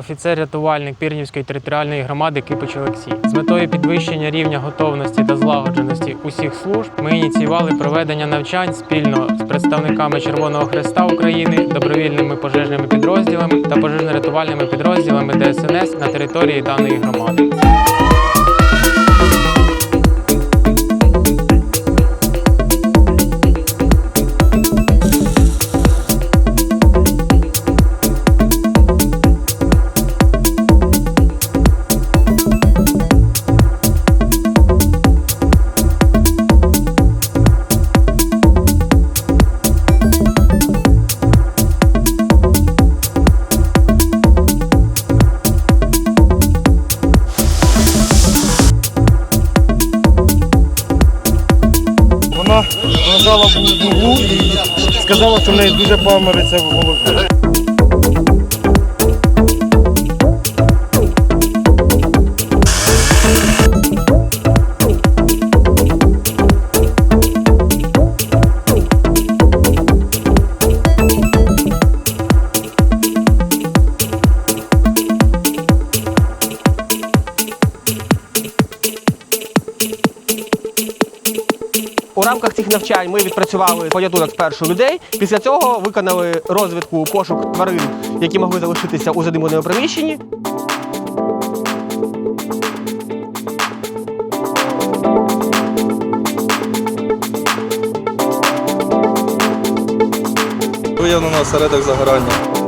Офіцер-рятувальник Пірнівської територіальної громади Кипич Олексій. З метою підвищення рівня готовності та злагодженості усіх служб ми ініціювали проведення навчань спільно з представниками Червоного Хреста України, добровільними пожежними підрозділами та пожежно-рятувальними підрозділами ДСНС на території даної громади. Вона лежала в углу і сказала, що в неї дуже памориться в голові. Рамках цих навчань ми відпрацювали порятунок спершу людей. Після цього виконали розвідку пошук тварин, які могли залишитися у задимленому приміщенні. Виявлено осередок загорання.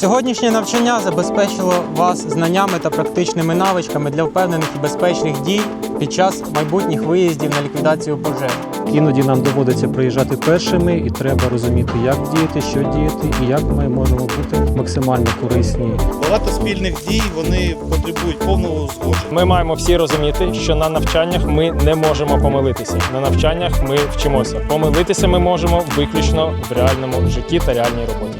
Сьогоднішнє навчання забезпечило вас знаннями та практичними навичками для впевнених і безпечних дій під час майбутніх виїздів на ліквідацію пожеж. Іноді нам доводиться приїжджати першими, і треба розуміти, як діяти, що діяти, і як ми можемо бути максимально корисні Багато спільних дій вони потребують повного узгодження. Ми маємо всі розуміти, що на навчаннях ми не можемо помилитися. На навчаннях ми вчимося. Помилитися ми можемо виключно в реальному житті та реальній роботі.